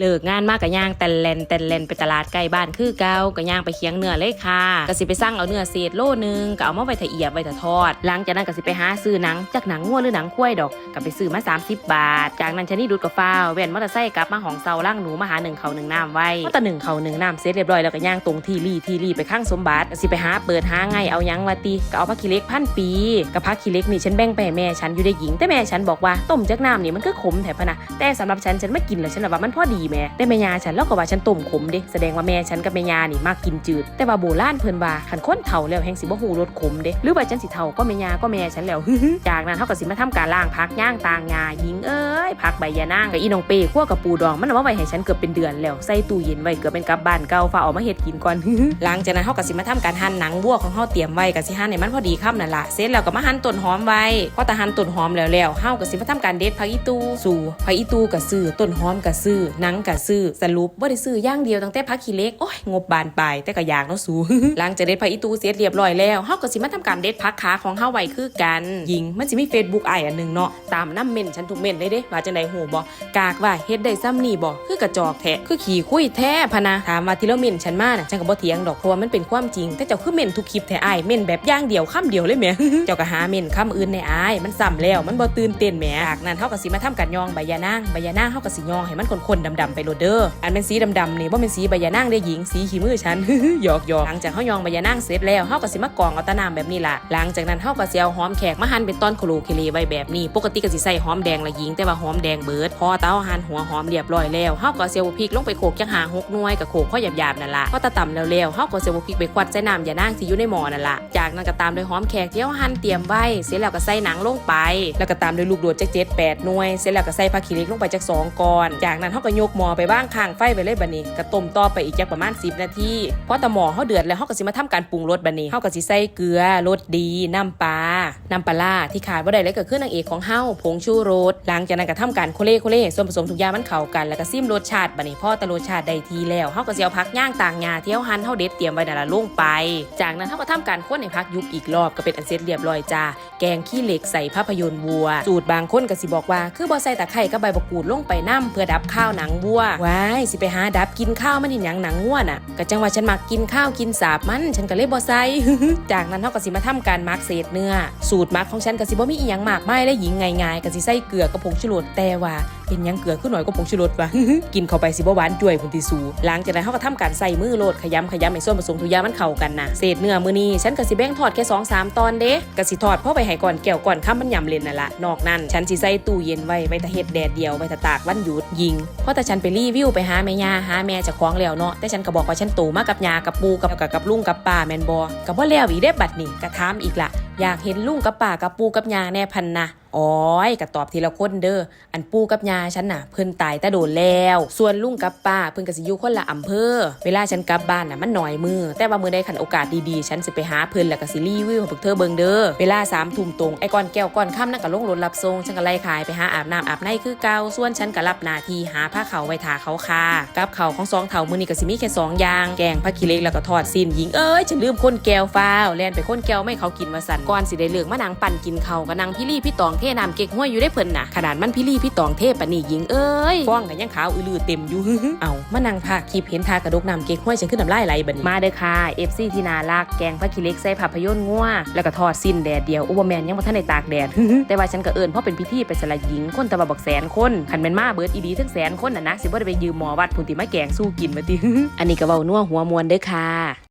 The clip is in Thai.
เลิกงานมากกับย่างแต่นแลนแต่นแลนไปตลาดใกล้บ้านคือเกาก็ย่างไปเคียงเนื้อเลยค่ะก็สิไปสั่งเอาเนื้อเศษโลนึงก็เอามาไว้ถเอียบไว้ถะทอด หลังจากนั้นก็สิไปหาซื้อหนังจากหนังงัวหรือหนังควายดอกก็ไปซื้อมา 30 บาท จากนั้นชนิดดูดกับฟ้าวแว่นมอเตอร์ไซค์กลับมาห้องเซาล่างหนูมาหาหนึ่งเขาหนึ่งน้ำไว้พอตะหนึ่งเขาหนึ่งน้ำเสร็จเรียบร้อยแล้วก็ย่างตรงที่รีที่รีไปข้างสมบัติก็สิไปหาเปิดหาไงเอายังวาติก็เอาพักขี้เล็กพันปีกับพักขี้เล็กนี่ฉันแบ่งไปให้แม่ฉันอยู่ได้หญิงแต่แม่ฉันบอกว่าต้มจากน้ำนี่มันก็ขมแถพนะแต่สำหรับฉันฉันไม่กินแล้วฉันว่ามันพอดีแม่แต่แม่ยาฉันแล้วก็ว่าฉันต้มขมเด้แสดงว่าแม่ฉันกับแม่ยานี่มากกินจืด แต่ว่าโบราณเพิ่นว่าขันค้นเฒ่าแล้วแห่งสิบ่ฮู้รสขมเด้หรือว่าฉันสิเฒ่าก็แม่ยาก็แม่ฉันแล้วฮึจากนั้นเฮาก็สิมาทำการล้างผักย่างตางยาหญิงเอ้ยผักใบยานางกับอีน้องเป้คั่วกับปูดองมันเอาไว้ให้ฉันเกือบเป็นเดือนแล้วใส่ตู้เย็นไว้เกือบเป็นกับบ้านเก่าฝากเอามาเฮ็ดกินก่อนหลังจากนั้นเฮาก็สิมาทำการหั่นหนังวัวของเฮาเตรียมไว้ก็สิหั่นให้มันพอดีคำนั่นล่ะเสร็จแล้วก็มาหั่นต้นหอมไว้พอตาหั่นต้นหอมแล้วแล้วเฮาก็สิมาทำการเด็ดผักอีตูสู่ผักอีตูก็ซื้อต้นหอมก็ซื้อหนังก็ซื้อสรุปบ่ได้ซื้อย่างเดียวตั้งแต่ผักขี้เล็กโอ้ยงบบานปลายแต่ก็อยากเนาะสูหลังจากเด็ดผักอีตูเสร็จเรียบร้อยแล้วเฮาก็สิมาทำการเด็ดผักขาของเฮาไว้คือกันหญิงมันสิมี Facebook อ้อันหนึงเนาะตามน้ำเม่นฉันทุกเม่นเลยเด้ว่าจังได๋ฮู้บ่กากว่าเฮ็ดได้ซ้ำนี่บ่คือกระจอกแท้คือขี้คุยแท้พะนะถามว่าที่เราเม่นฉันมาน่ะฉันก็บ่เถียงดอกเพราะว่ามันเป็นความจริงแต่เจ้าคือเม่นทุกคลิปแท้ไอเม่นแบบย่างเดียวคำเดียวเลยแหมเจ้าก็หาเม่นคำอื่นในไอมันซ้ำแล้วมันบ่ตื่นเต้นแหมจากนั้นเฮาก็สิมาทำการยองใบยานางใบยานางเฮาก็สิยองให้มันข้นๆดำๆไปโลดเด้ออันเป็นสีดำๆนี่บ่เป็นสีใบยานางได้หญิงสีขี้มือฉันหยอกหยอกหลังจากเฮายองใบยานางเสร็จแล้วเฮาก็สิมากรองเอาตะน้ำแบบนี้ล่ะหลังจากนั้นเฮาก็สิเอาหอมแขกมาหั่นเป็นตอนโคโลเคเลไว้แบบนี้ ปกติก็สิใส่หอมแดงละหญิงแต่ว่าหอมแดงเบิดพอเตาหั่นหัวหอมเรียบร้อยแล้วเฮาก็เสียวพริกลงไปโขลกจังหาหกหน่วยกับโขลกพอหยาบๆนั่นล่ะพอตะต่ำแล้วแล้วเฮาก็เสียวพริกไปควัดใส่น้ำยานางที่อยู่ในหม้อนั่นล่ะจากนั้นก็ตามด้วยหอมแขกที่เฮาหั่นเตรียมไว้เสร็จแล้วก็ใส่หนังลงไป แล้วก็ตามด้วยลูกโดดจักเจ็ดแปดหน่วย เสร็จแล้วก็ใส่ผักขี้เหล็กลงไปจักสองก้อน จากนั้นเฮาก็ยกหม้อไปบ้างข้างไฟไปเลยบัดนี้ก็ต้มต่อไปอีกจักประมาณ 10 นาทีพอตะหม้อเฮาเดือดแล้วเฮาก็สิมาทำการปรุงรสบัดนี้เฮาก็สิใส่เกลือรสดี น้ำปลาน้ำปลาร้าที่ขาดบ่ได้เลยก็คือนางเอกของเฮาผงชูรสหลังจากนั้นก็ทำการโคเล่โคเล่ส่วนผสมทุกอย่างมันเข้ากันแล้วก็ซิมรสชาติบัดนี้พอต่รสชาติได้ทีแล้วเฮาก็สิเอาผักย่างต่างหญ้าที่เฮาหั่นเฮาเด็ดเตรียมไว้นั่นละลงไป จากนั้นเฮาก็ทำการคนให้ผักยุบอีกรอบก็เป็นอันเสร็จเรียบร้อยจ้าแกงขี้เหล็กใส่ภาพยนตร์วัว สูตรบางคนก็สิบอกว่า คือบ่ใส่ตะไคร้กับใบมะกรูดลงไปน้ำเพื่อดับข้าวหนังวัวว้ายสิไปหาดับกินข้าวมันเห็นหยังหนังวัวนอะก็จังว่าฉันมักกินข้าวกินสาบมัน ฉันก็เลยบ่ใส่จากนั้นเฮาก็สิมาทำการมักเศษเนื้อ สูตรมักของฉันก็สิบ่มีอีหยังมากไมายและหญิงง่ายๆก็สิใส่เกลือกับผงชูรสแต่ว่าเป็นยังเกลือขึ้นหน่อยก็ผงชูรสว่ะกินเข้าไปสิบ่หวานจ่วยพุ่นติสูหลังจากนั้นเฮาก็ทำการใส่มือโลดขยำขยำให้ส่วนผสมทุกอย่างมันเข้ากันนะเศษเนื้อมื้อนี้ฉันก็สิแบ่งทอดแค่2 3ตอนเด้ก็สิทอดพอไปให้ก่อนแก้วก่อนค่ำมันยำเล่นนั่นละนอกนั้นฉันสิใส่ตู้เย็นไว้ไว้ถ้าเฮ็ดแดดเดียวไว้ถ้าตากวันหยุดยิงเพราะแต่ฉันไปรีวิวไปหาแม่ย่าหาแม่จะคล้องแล้วเนาะแต่ฉันก็บอกว่าฉันโตมากับยากับปูกับกับกับลุงกับป้าแมนบอก็บ่แล้วอีกเด้บัดนี่ก็ถามอีกล่ะอยากเห็นลุงกับป้ากับปูกับยาแน่พันนะอ๋อยก็ตอบทีละคนเด้อ อันปูกับยาฉันน่ะ เพิ่นตายแต่โดนแล้ว ส่วนลุงกับป้าเพิ่นก็สิอยู่คนละอำเภอ เวลาฉันกลับบ้านน่ะมันหน่อยมือ แต่ว่ามือใดคันโอกาสดีๆ ฉันสิไปหาเพิ่นแล้วก็สิรีวิวให้พวกเธอเบิ่งเด้อ เวลา3ทุ่มตรงไอ้ก้อนแก้วก้อนค่ำนั่นก็ลงรถรับส่งฉันก็ไล่ขายไปหาอาบน้ำอาบในคือเก่าส่วนฉันก็รับหน้าที่หาผ้าขาวไว้ทาเขาค่ะกับเขาของสองเถามือนี้ก็สิมีแค่สองอย่าง แกงผักขี้เล็กแล้วก็ทอดซีนหญิงเอ้ยฉันลืมคนแก้วฟ้าวแล่นไปคนแก้วไม่เขากินมาสั่นก่อนสิได้เลือกมานั่งปั่นกินเขาก็นั่งพี่ลี่พี่ตองเทน้ำเก๊กห้วยอยู่ได้เพิ่นน่ะขนาดมันพี่ลี่พี่ตองเทปานนี่หญิงเอ้ยฟ้องกันยังขาวอือลือเต็มอยู่เอามานั่งพากคลิปเห็นทากระดกน้ำเก๊กห้วยฉันขึ้นน้ำลายไหลบัดนี้มาเด้อค่ะ FC ที่นารักแกงผักขี้เหล็กใส่ภาพยนตร์งัวแล้วก็ทอดสิ้นแดดเดียวอุบแมนยังบ่ทันได้ตากแดดแต่ว่าฉันก็เอิ้นเพราะเป็นพิธีไปสละหญิงคนแตะว่าบักแสนคนคันแม่นมาเบิดอีดีทั้งแสนคนน่ะนะสิบ่ได้ไปยืมหมอวัดพุ่นติมาแกงสู้กินมาติอันนี้ก็เว้านัวหัวมวนเด้อค่ะ